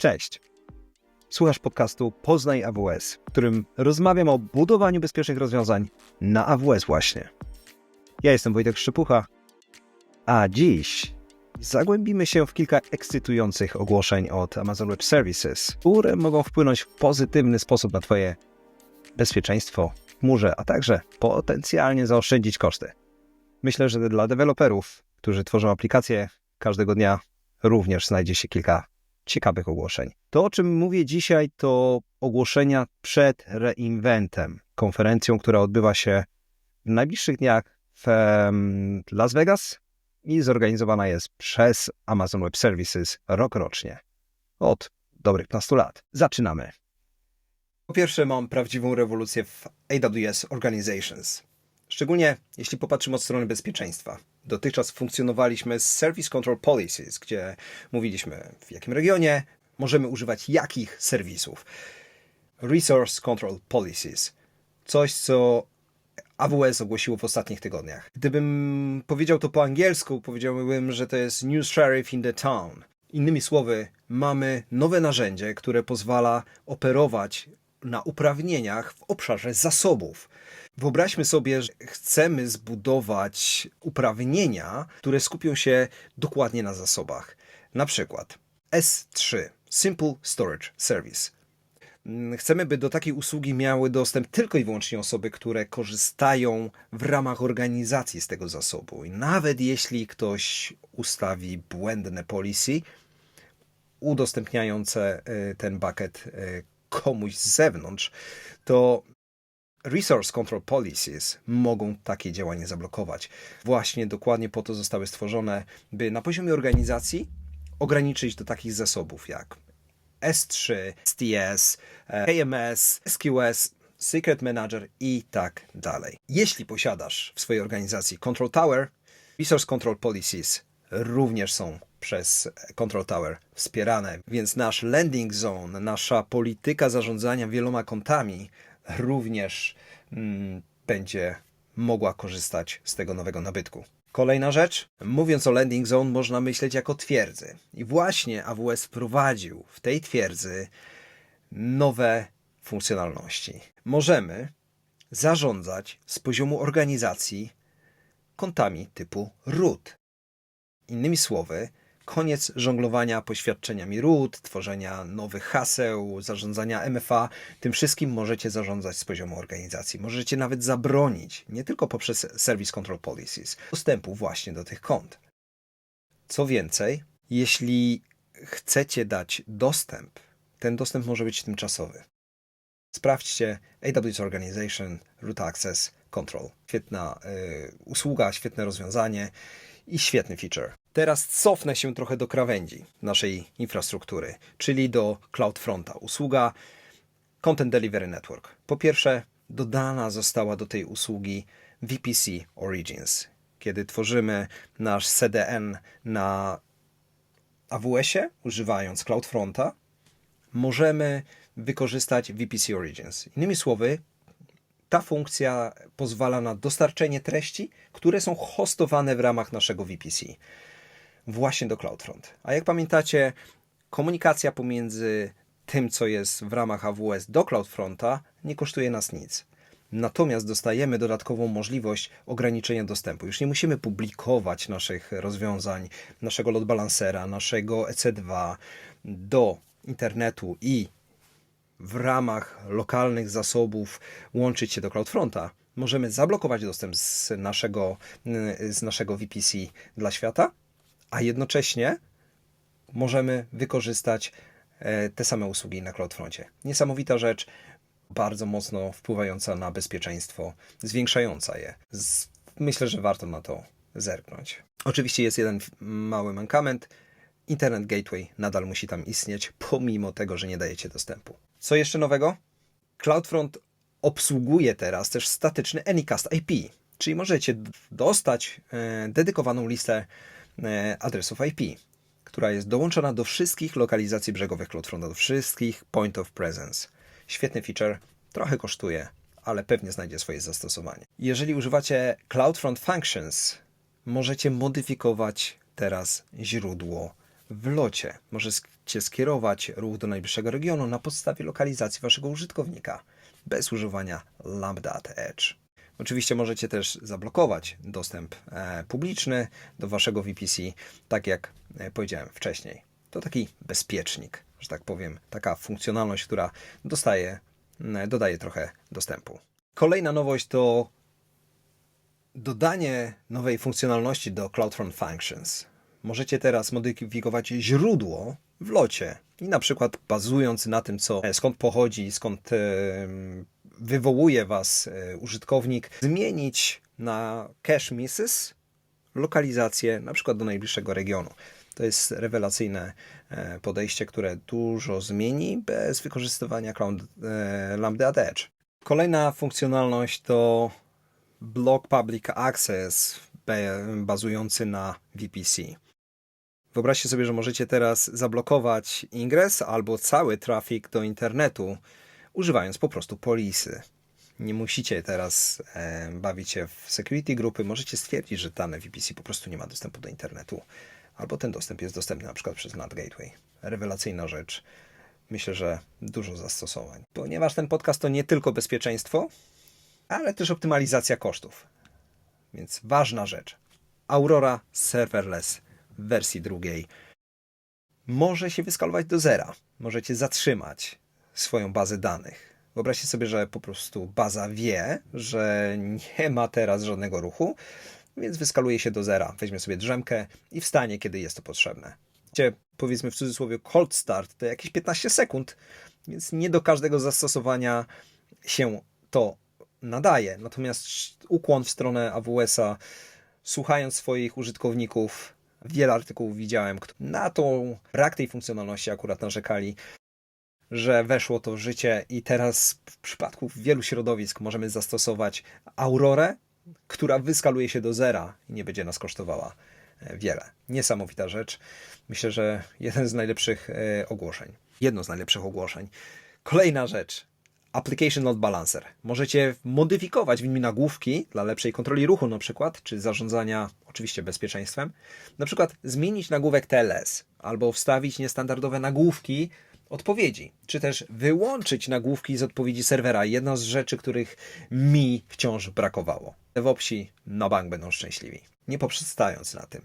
Cześć. Słuchasz podcastu Poznaj AWS, w którym rozmawiam o budowaniu bezpiecznych rozwiązań na AWS właśnie. Ja jestem Wojtek Szczepucha, a dziś zagłębimy się w kilka ekscytujących ogłoszeń od Amazon Web Services, które mogą wpłynąć w pozytywny sposób na Twoje bezpieczeństwo w chmurze, a także potencjalnie zaoszczędzić koszty. Myślę, że dla deweloperów, którzy tworzą aplikacje każdego dnia, również znajdzie się kilka ciekawych ogłoszeń. To, o czym mówię dzisiaj, to ogłoszenia przed reinventem, konferencją, która odbywa się w najbliższych dniach w Las Vegas i zorganizowana jest przez Amazon Web Services rokrocznie. Od dobrych 15 lat. Zaczynamy. Po pierwsze, mam prawdziwą rewolucję w AWS Organizations. Szczególnie jeśli popatrzymy od strony bezpieczeństwa. Dotychczas funkcjonowaliśmy z Service Control Policies, gdzie mówiliśmy w jakim regionie możemy używać jakich serwisów. Resource Control Policies. Coś, co AWS ogłosiło w ostatnich tygodniach. Gdybym powiedział to po angielsku, powiedziałbym, że to jest New Sheriff in the Town. Innymi słowy, mamy nowe narzędzie, które pozwala operować na uprawnieniach w obszarze zasobów. Wyobraźmy sobie, że chcemy zbudować uprawnienia, które skupią się dokładnie na zasobach. Na przykład S3 Simple Storage Service. Mm, Chcemy, by do takiej usługi miały dostęp tylko i wyłącznie osoby, które korzystają w ramach organizacji z tego zasobu. I nawet jeśli ktoś ustawi błędne policy, udostępniające y, ten bucket y, komuś z zewnątrz, to Resource Control Policies mogą takie działanie zablokować. Właśnie dokładnie po to zostały stworzone, by na poziomie organizacji ograniczyć do takich zasobów jak S3, STS, e, KMS, SQS, Secret Manager i tak dalej. Jeśli posiadasz w swojej organizacji Control Tower, Resource Control Policies również są przez Control Tower wspierane, więc nasz landing zone, nasza polityka zarządzania wieloma kontami również mm, będzie mogła korzystać z tego nowego nabytku. Kolejna rzecz, mówiąc o landing zone, można myśleć jako twierdzy. I właśnie AWS wprowadził w tej twierdzy nowe funkcjonalności. Możemy zarządzać z poziomu organizacji kontami typu root. Innymi słowy, koniec żonglowania poświadczeniami root, tworzenia nowych haseł, zarządzania MFA. Tym wszystkim możecie zarządzać z poziomu organizacji. Możecie nawet zabronić, nie tylko poprzez Service Control Policies, dostępu właśnie do tych kont. Co więcej, jeśli chcecie dać dostęp, ten dostęp może być tymczasowy. Sprawdźcie AWS Organization Root Access Control. Świetna y, usługa, świetne rozwiązanie i świetny feature. Teraz cofnę się trochę do krawędzi naszej infrastruktury, czyli do CloudFronta. Usługa Content Delivery Network. Po pierwsze, dodana została do tej usługi VPC Origins. Kiedy tworzymy nasz CDN na AWS-ie, używając CloudFronta, możemy wykorzystać VPC Origins. Innymi słowy, ta funkcja pozwala na dostarczenie treści, które są hostowane w ramach naszego VPC właśnie do CloudFront. A jak pamiętacie, komunikacja pomiędzy tym, co jest w ramach AWS do CloudFronta, nie kosztuje nas nic. Natomiast dostajemy dodatkową możliwość ograniczenia dostępu. Już nie musimy publikować naszych rozwiązań, naszego load balancera, naszego EC2 do internetu i w ramach lokalnych zasobów łączyć się do CloudFronta. Możemy zablokować dostęp z naszego, z naszego VPC dla świata, a jednocześnie możemy wykorzystać e, te same usługi na CloudFroncie. Niesamowita rzecz, bardzo mocno wpływająca na bezpieczeństwo, zwiększająca je. Myślę, że warto na to zerknąć. Oczywiście jest jeden mały mankament. Internet Gateway nadal musi tam istnieć, pomimo tego, że nie dajecie dostępu. Co jeszcze nowego? CloudFront obsługuje teraz też statyczny Anycast IP, czyli możecie dostać e, dedykowaną listę adresów IP, która jest dołączona do wszystkich lokalizacji brzegowych CloudFronta, do wszystkich point of presence. Świetny feature, trochę kosztuje, ale pewnie znajdzie swoje zastosowanie. Jeżeli używacie CloudFront Functions, możecie modyfikować teraz źródło w locie. Możecie skierować ruch do najbliższego regionu na podstawie lokalizacji waszego użytkownika bez używania Lambda at Edge. Oczywiście możecie też zablokować dostęp e, publiczny do waszego VPC, tak jak e, powiedziałem wcześniej. To taki bezpiecznik, że tak powiem, taka funkcjonalność, która dostaje, e, dodaje trochę dostępu. Kolejna nowość to dodanie nowej funkcjonalności do CloudFront Functions. Możecie teraz modyfikować źródło w locie i na przykład bazując na tym, co, skąd pochodzi, skąd wywołuje Was e, użytkownik, zmienić na cache misses lokalizację na przykład do najbliższego regionu. To jest rewelacyjne e, podejście, które dużo zmieni bez wykorzystywania Cloud, e, Lambda Edge. Kolejna funkcjonalność to Block Public Access bazujący na VPC. Wyobraźcie sobie, że możecie teraz zablokować ingres albo cały trafik do internetu używając po prostu polisy. Nie musicie teraz e, bawić się w security grupy. Możecie stwierdzić, że dane VPC po prostu nie ma dostępu do internetu, albo ten dostęp jest dostępny na przykład przez NAT Gateway. Rewelacyjna rzecz. Myślę, że dużo zastosowań. Ponieważ ten podcast to nie tylko bezpieczeństwo, ale też optymalizacja kosztów. Więc ważna rzecz. Aurora Serverless w wersji drugiej może się wyskalować do zera. Możecie zatrzymać swoją bazę danych. Wyobraźcie sobie, że po prostu baza wie, że nie ma teraz żadnego ruchu, więc wyskaluje się do zera. Weźmie sobie drzemkę i wstanie, kiedy jest to potrzebne. Gdzie powiedzmy w cudzysłowie cold start to jakieś 15 sekund, więc nie do każdego zastosowania się to nadaje. Natomiast ukłon w stronę AWS-a, słuchając swoich użytkowników, wiele artykułów widziałem, na tą brak tej funkcjonalności akurat narzekali, że weszło to w życie i teraz w przypadku wielu środowisk możemy zastosować Aurorę, która wyskaluje się do zera i nie będzie nas kosztowała e, wiele. Niesamowita rzecz. Myślę, że jeden z najlepszych e, ogłoszeń. Jedno z najlepszych ogłoszeń. Kolejna rzecz. Application Load Balancer. Możecie modyfikować w nim nagłówki dla lepszej kontroli ruchu na przykład, czy zarządzania oczywiście bezpieczeństwem. Na przykład zmienić nagłówek TLS albo wstawić niestandardowe nagłówki odpowiedzi, czy też wyłączyć nagłówki z odpowiedzi serwera. Jedna z rzeczy, których mi wciąż brakowało. DevOpsi na bank będą szczęśliwi. Nie poprzestając na tym.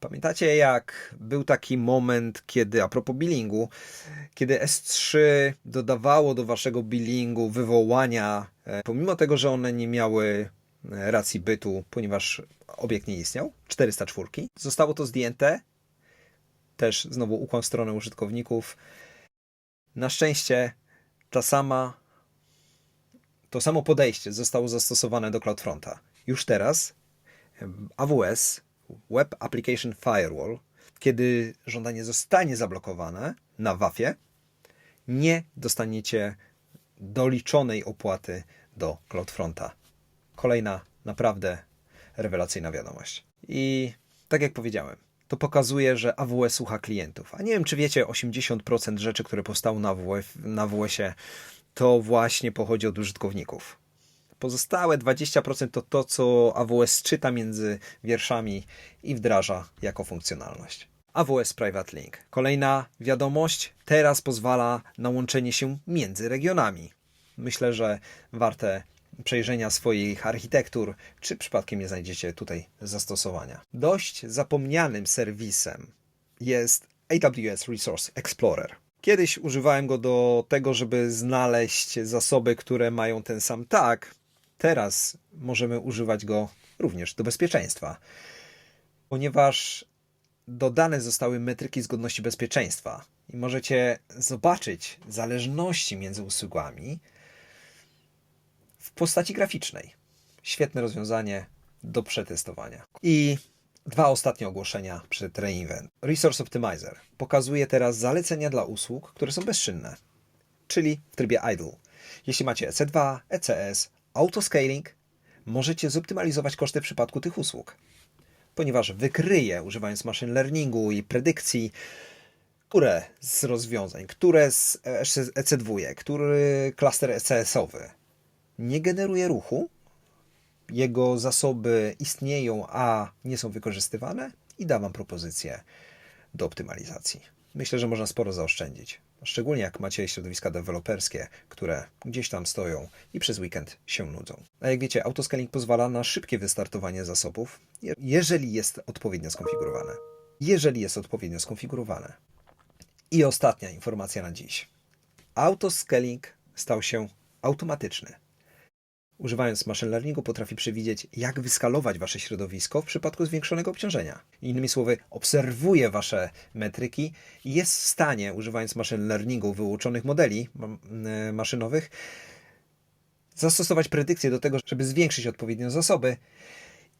Pamiętacie, jak był taki moment, kiedy a propos billingu, kiedy S3 dodawało do waszego billingu wywołania, e, pomimo tego, że one nie miały e, racji bytu, ponieważ obiekt nie istniał, 404, zostało to zdjęte też znowu ukłon w stronę użytkowników. Na szczęście ta sama, to samo podejście zostało zastosowane do CloudFronta. Już teraz AWS, Web Application Firewall, kiedy żądanie zostanie zablokowane na WAF-ie, nie dostaniecie doliczonej opłaty do CloudFronta. Kolejna naprawdę rewelacyjna wiadomość. I tak jak powiedziałem, to pokazuje, że AWS słucha klientów. A nie wiem, czy wiecie, 80% rzeczy, które powstało na, AWS, na AWS-ie, to właśnie pochodzi od użytkowników. Pozostałe 20% to to, co AWS czyta między wierszami i wdraża jako funkcjonalność. AWS Private Link. Kolejna wiadomość teraz pozwala na łączenie się między regionami. Myślę, że warte przejrzenia swoich architektur, czy przypadkiem nie znajdziecie tutaj zastosowania. Dość zapomnianym serwisem jest AWS Resource Explorer. Kiedyś używałem go do tego, żeby znaleźć zasoby, które mają ten sam tag. Teraz możemy używać go również do bezpieczeństwa, ponieważ dodane zostały metryki zgodności bezpieczeństwa i możecie zobaczyć zależności między usługami, w postaci graficznej. Świetne rozwiązanie do przetestowania. I dwa ostatnie ogłoszenia przed Reinvent. Resource Optimizer pokazuje teraz zalecenia dla usług, które są bezczynne, czyli w trybie idle. Jeśli macie EC2, ECS, autoscaling, możecie zoptymalizować koszty w przypadku tych usług, ponieważ wykryje, używając machine learningu i predykcji, które z rozwiązań, które z EC2, który klaster ECS-owy nie generuje ruchu, jego zasoby istnieją, a nie są wykorzystywane i da Wam propozycję do optymalizacji. Myślę, że można sporo zaoszczędzić. Szczególnie jak macie środowiska deweloperskie, które gdzieś tam stoją i przez weekend się nudzą. A jak wiecie, autoscaling pozwala na szybkie wystartowanie zasobów, je- jeżeli jest odpowiednio skonfigurowane. Jeżeli jest odpowiednio skonfigurowane. I ostatnia informacja na dziś. Autoscaling stał się automatyczny. Używając machine learningu potrafi przewidzieć, jak wyskalować wasze środowisko w przypadku zwiększonego obciążenia. Innymi słowy, obserwuje wasze metryki i jest w stanie, używając machine learningu wyuczonych modeli e, maszynowych, zastosować predykcję do tego, żeby zwiększyć odpowiednio zasoby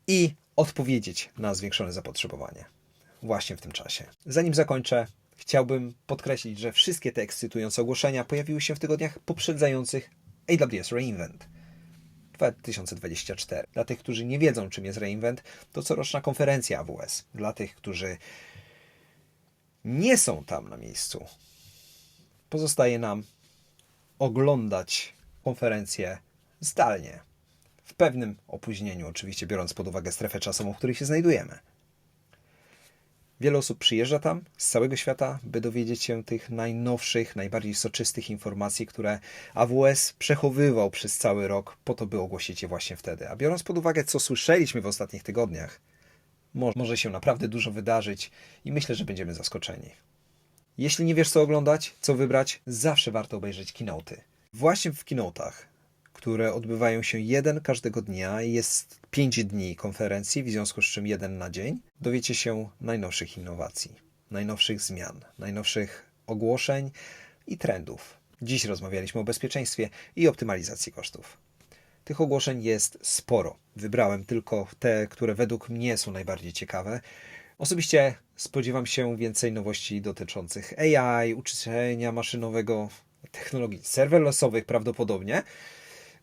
i odpowiedzieć na zwiększone zapotrzebowanie właśnie w tym czasie. Zanim zakończę, chciałbym podkreślić, że wszystkie te ekscytujące ogłoszenia pojawiły się w tygodniach poprzedzających AWS reInvent 2024. Dla tych, którzy nie wiedzą, czym jest reInvent, to coroczna konferencja AWS. Dla tych, którzy nie są tam na miejscu, pozostaje nam oglądać konferencję zdalnie. W pewnym opóźnieniu, oczywiście, biorąc pod uwagę strefę czasową, w której się znajdujemy. Wiele osób przyjeżdża tam z całego świata, by dowiedzieć się tych najnowszych, najbardziej soczystych informacji, które AWS przechowywał przez cały rok, po to, by ogłosić je właśnie wtedy. A biorąc pod uwagę, co słyszeliśmy w ostatnich tygodniach, mo- może się naprawdę dużo wydarzyć i myślę, że będziemy zaskoczeni. Jeśli nie wiesz, co oglądać, co wybrać, zawsze warto obejrzeć keynoty. Właśnie w keynote'ach, które odbywają się jeden każdego dnia, jest pięć dni konferencji, w związku z czym jeden na dzień, dowiecie się najnowszych innowacji, najnowszych zmian, najnowszych ogłoszeń i trendów. Dziś rozmawialiśmy o bezpieczeństwie i optymalizacji kosztów. Tych ogłoszeń jest sporo. Wybrałem tylko te, które według mnie są najbardziej ciekawe. Osobiście spodziewam się więcej nowości dotyczących AI, uczenia maszynowego, technologii serverlessowych prawdopodobnie.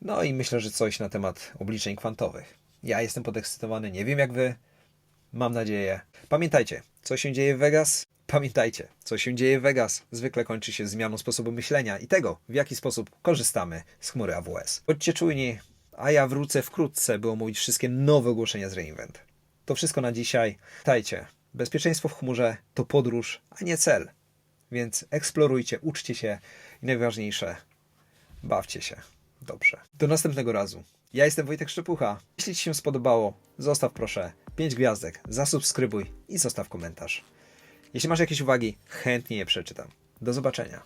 No i myślę, że coś na temat obliczeń kwantowych. Ja jestem podekscytowany, nie wiem jak wy. Mam nadzieję. Pamiętajcie, co się dzieje w Vegas? Pamiętajcie, co się dzieje w Vegas zwykle kończy się zmianą sposobu myślenia i tego, w jaki sposób korzystamy z chmury AWS. Bądźcie czujni, a ja wrócę wkrótce, by omówić wszystkie nowe ogłoszenia z reInvent. To wszystko na dzisiaj. Pamiętajcie, bezpieczeństwo w chmurze to podróż, a nie cel. Więc eksplorujcie, uczcie się i najważniejsze, bawcie się dobrze. Do następnego razu. Ja jestem Wojtek Szczepucha. Jeśli Ci się spodobało, zostaw proszę 5 gwiazdek, zasubskrybuj i zostaw komentarz. Jeśli masz jakieś uwagi, chętnie je przeczytam. Do zobaczenia.